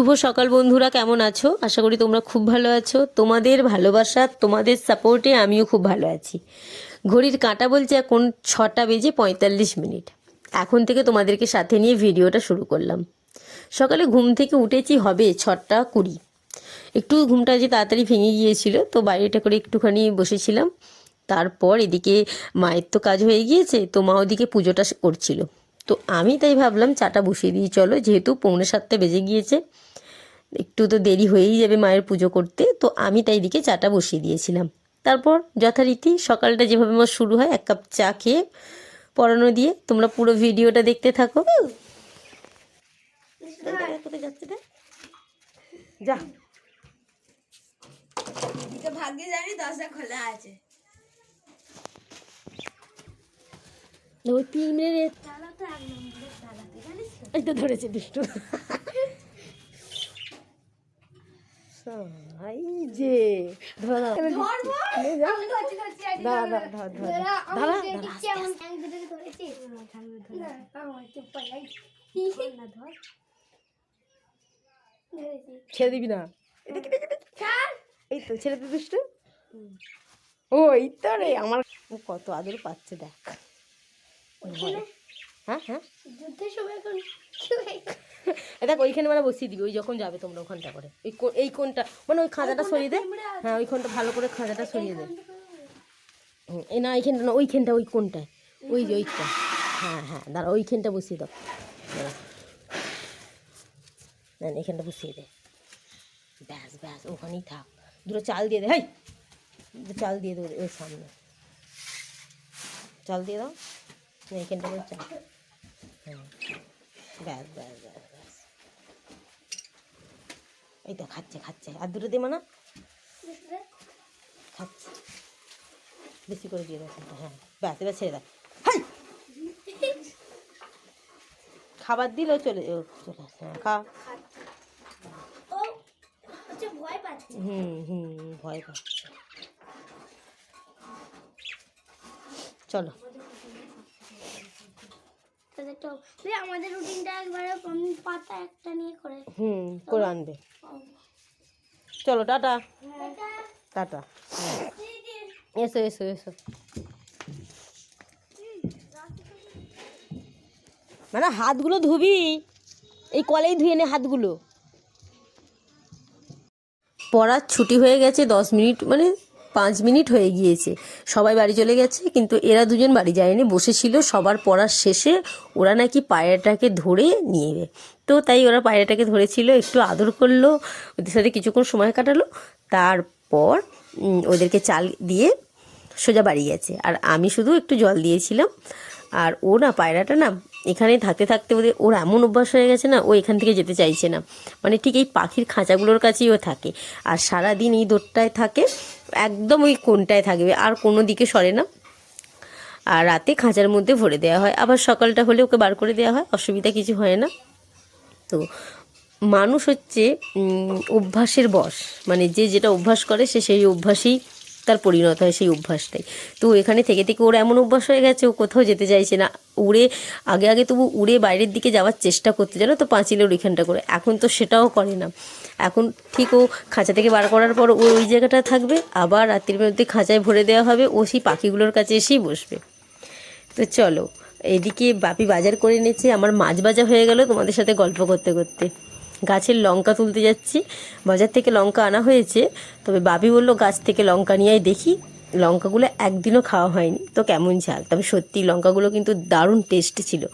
শুভ সকাল বন্ধুরা, কেমন আছো? আশা করি তোমরা খুব ভালো আছো। তোমাদের ভালোবাসা, তোমাদের সাপোর্টে আমিও খুব ভালো আছি। ঘড়ির কাঁটা বলছে এখন ছটা বেজে পঁয়তাল্লিশ মিনিট। এখন থেকে তোমাদেরকে সাথে নিয়ে ভিডিওটা শুরু করলাম। সকালে ঘুম থেকে উঠেছি, হবে ছটা কুড়ি। একটু ঘুমটা যে তাড়াতাড়ি ভেঙে গিয়েছিল, তো বাইরেটা করে একটুখানি বসেছিলাম। তারপর এদিকে মায়ের তো কাজ হয়ে গিয়েছে, তো মা ওদিকে পুজোটা করছিল। তো আমি তাই ভাবলাম চাটা বসিয়ে দিয়ে চলো যেহেতু পৌনে সাতটা বেজে গিয়েছে একটু তো দেরি হয়েই যাবে মায়ের পুজো করতে তো আমি তাই দিকে চাটা বসিয়ে দিয়েছিলাম। তারপর যথারীতি সকালটা যেভাবে আমার শুরু হয় এক কাপ চা খেয়ে পড়ানো দিয়ে তোমরা পুরো ভিডিওটা দেখতে থাকো। কোথায় যাচ্ছে রে? যা ভাগ্যে জানি দরজা খোলা আছে ওই ধরেছে দুষ্টু। এই যে। ছেড়ে দিবি না এই তো ছেড়ে দে দুষ্টু ও এই তো রে আমার ও কত আদর পাচ্ছে দেখ হ্যাঁ হ্যাঁ যুদ্ধের সময় এখন হয়ে দেখ ওইখানে মানে বসিয়ে দিবি ওই যখন যাবে তোমরা ওখানটা করে। ওই এই কোনটা মানে ওই খাঁচাটা সরিয়ে দে। হ্যাঁ ওইখানটা ভালো করে খাঁচাটা সরিয়ে দে। এই না এইখানটা না ওইখানটা ওই কোনটা ওই যে ওইটা। হ্যাঁ হ্যাঁ দাঁড়া ওইখানটা বসিয়ে দাও। না এইখানটা বসিয়ে দে। ব্যাস ব্যাস ওখানেই থাক। দুটো চাল দিয়ে দে হাই! চাল দিয়ে দে ওর- সামনে। চাল দিয়ে দাও। না এইখানটা করে চাল। হ্যাঁ। ব্যাস ব্যাস ব্যাস। এই তো খাচ্ছে খাচ্ছে। আর দুটো দে মানা খাচ্ছে। বেশি করে দিয়ে দাও হ্যাঁ। ব্যাস এবার ছেড়ে দাও। খাবার দিলেও চলে ও চলে হ্যাঁ খা। হুম হুম ভয় পাচ্ছে। চলো। আমাদের রুটিনটা একবারে পাতা একটা নিয়ে করে। হুম করে আনবে। চলো টাটা। টাটা। এসো এসো এসো। মানে হাতগুলো ধুবি? এই কলেই ধুয়ে নে হাতগুলো। পড়ার ছুটি হয়ে গেছে দশ মিনিট মানে পাঁচ মিনিট হয়ে গিয়েছে। সবাই বাড়ি চলে গেছে, কিন্তু এরা দুজন বাড়ি যায়নি। বসেছিল, সবার পড়ার শেষে ওরা নাকি পায়রাটাকে ধরে নিয়ে তো তাই ওরা পায়রাটাকে ধরেছিল, একটু আদর করল, ওদের সাথে কিছুক্ষণ সময় কাটালো, তারপর ওদেরকে চাল দিয়ে সোজা বাড়ি গেছে। আর আমি শুধু একটু জল দিয়েছিলাম। আর ও না, পায়রাটা না, এখানে থাকতে থাকতে ওদের, ওর এমন অভ্যাস হয়ে গেছে না, ও এখান থেকে যেতে চাইছে না। মানে ঠিক এই পাখির খাঁচাগুলোর কাছেই ও থাকে। আর সারাদিন এই দোরটায় থাকে একদম ওই কোনটায় থাকবে, আর কোনো দিকে সরে না। আর রাতে খাঁচার মধ্যে ভরে দেওয়া হয়। আবার সকালটা হলে ওকে বার করে দেওয়া হয়, অসুবিধা কিছু হয় না। তো মানুষ হচ্ছে অভ্যাসের বস মানে যে যেটা অভ্যাস করে, সে সেই অভ্যাসেই তার পরিণত হয় সেই অভ্যাসটাই। তো এখানে থেকে থেকে ওর এমন অভ্যাস হয়ে গেছে, ও কোথাও যেতে চাইছে না। উড়ে, আগে আগে তবু উড়ে বাইরের দিকে যাওয়ার চেষ্টা করতে, জানো তো, পাঁচিলের ওইখানটা করে। এখন তো সেটাও করে না। এখন ঠিক ও খাঁচা থেকে বার করার পর ও ওই জায়গাটা থাকবে, আবার রাত্রির মধ্যে খাঁচায় ভরে দেওয়া হবে, ও সেই পাখিগুলোর কাছে এসেই বসবে। তো চলো, এদিকে বাপি বাজার করে এনেছে, আমার মাছ বাজা হয়ে গেল তোমাদের সাথে গল্প করতে করতে। গাছের লঙ্কা তুলতে যাচ্ছি। বাজার থেকে লঙ্কা আনা হয়েছে। তবে বাবি বলল, গাছ থেকে লঙ্কা নিয়ে দেখি। লঙ্কাগুলো একদিনও খাওয়া হয়নি। তো কেমন ঝাল? তবে সত্যি লঙ্কাগুলো কিন্তু দারুণ টেস্ট ছিল।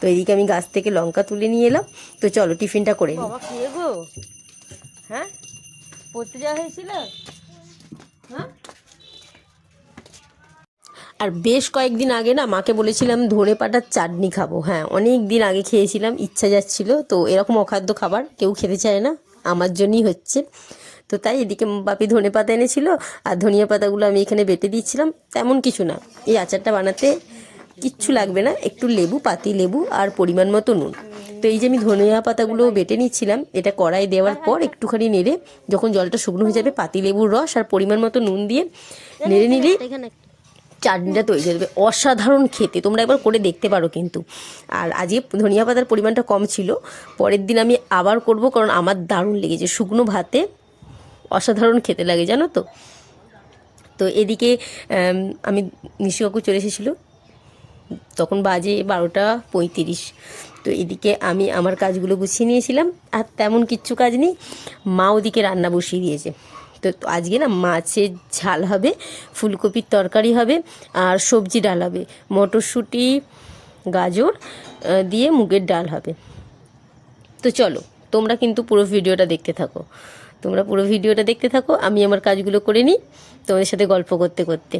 তো এদিকে আমি গাছ থেকে লঙ্কা তুলে নিয়ে এলাম। তো চলো, টিফিনটা করে খেয়ে গো। হ্যাঁ? পড়তে যাওয়া হয়েছিল? হ্যাঁ? আর বেশ কয়েকদিন আগে না মাকে বলেছিলাম ধনে পাতার চাটনি খাব। হ্যাঁ অনেক দিন আগে খেয়েছিলাম, ইচ্ছা যাচ্ছিল। তো এরকম অখাদ্য খাবার কেউ খেতে চায় না, আমার জন্যই হচ্ছে। তো তাই এদিকে বাপি ধনে পাতা এনেছিল আর ধনিয়া পাতাগুলো আমি এখানে বেটে দিচ্ছিলাম। তেমন কিছু না, এই আচারটা বানাতে কিচ্ছু লাগবে না, একটু লেবু, পাতি লেবু আর পরিমাণ মতো নুন। তো এই যে আমি ধনিয়া পাতাগুলো বেটে নিচ্ছিলাম, এটা কড়াই দেওয়ার পর একটুখানি নেড়ে, যখন জলটা শুকনো হয়ে যাবে, পাতি লেবুর রস আর পরিমাণ মতো নুন দিয়ে নেড়ে নিলেই চাটনিটা তৈরি হয়ে যাবে। অসাধারণ খেতে, তোমরা একবার করে দেখতে পারো কিন্তু। আর আজকে ধনিয়া পাতার পরিমাণটা কম ছিল, পরের দিন আমি আবার করব কারণ আমার দারুণ লেগেছে। শুকনো ভাতে অসাধারণ খেতে লাগে, জানো তো? তো এদিকে আমি নিশু কাকু চলে এসেছিল। তখন বাজে বারোটা পঁয়ত্রিশ। তো এদিকে আমি আমার কাজগুলো গুছিয়ে নিয়েছিলাম, আর তেমন কিচ্ছু কাজ নেই। মা ওদিকে রান্না বসিয়ে দিয়েছে। তো আজকে না মাছের ঝাল হবে, ফুলকপির তরকারি হবে আর সবজি ডাল হবে। মটরশুঁটি, গাজর দিয়ে মুগের ডাল হবে। তো চলো, তোমরা কিন্তু পুরো ভিডিওটা দেখতে থাকো। তোমরা পুরো ভিডিওটা দেখতে থাকো, আমি আমার কাজগুলো করে নিই তোমাদের সাথে গল্প করতে করতে।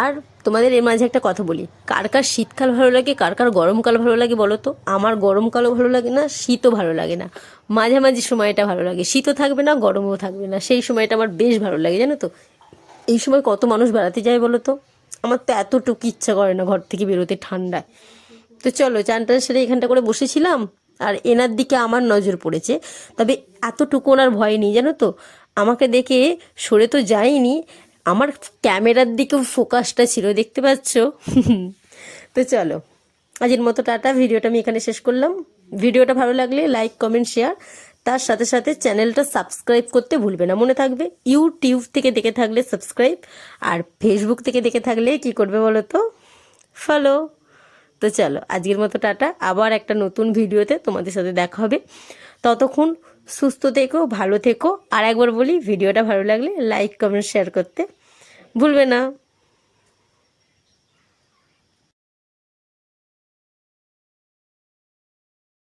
আর তোমাদের এর মাঝে একটা কথা বলি। কার কার শীতকাল ভালো লাগে, কার কার গরমকাল ভালো লাগে বলো তো? আমার গরমকালও ভালো লাগে না, শীতও ভালো লাগে না। মাঝামাঝি সময়টা ভালো লাগে। শীতও থাকবে না, গরমও থাকবে না। সেই সময়টা আমার বেশ ভালো লাগে, জানো তো? এই সময় কত মানুষ বেড়াতে যায় বলো তো? আমার তো এতটুকু ইচ্ছা করে না ঘর থেকে বেরোতে ঠান্ডায়। তো চলো, চানটার সেরে এখানটা করে বসেছিলাম, আর এনার দিকে আমার নজর পড়েছে। তবে এতটুকু ওনার ভয় নেই, জানো তো? আমাকে দেখে সরে তো যায়নি আমার ক্যামেরার দিকেও ফোকাসটা ছিল, দেখতে পাচ্ছ? তো চলো, আজের মতো টাটা, ভিডিওটা আমি এখানে শেষ করলাম। ভিডিওটা ভালো লাগলে লাইক কমেন্ট শেয়ার তার সাথে সাথে চ্যানেলটা সাবস্ক্রাইব করতে ভুলবে না, মনে থাকবে ইউটিউব থেকে দেখে থাকলে সাবস্ক্রাইব আর ফেসবুক থেকে দেখে থাকলে কি করবে বলো তো? ফলো তো চলো, আজকের মতো টাটা, আবার একটা নতুন ভিডিওতে তোমাদের সাথে দেখা হবে। ততক্ষণ সুস্থ থেকো, ভালো থেকো। আর একবার বলি, ভিডিওটা ভালো লাগলে লাইক কমেন্ট শেয়ার করতে ভুলবে না।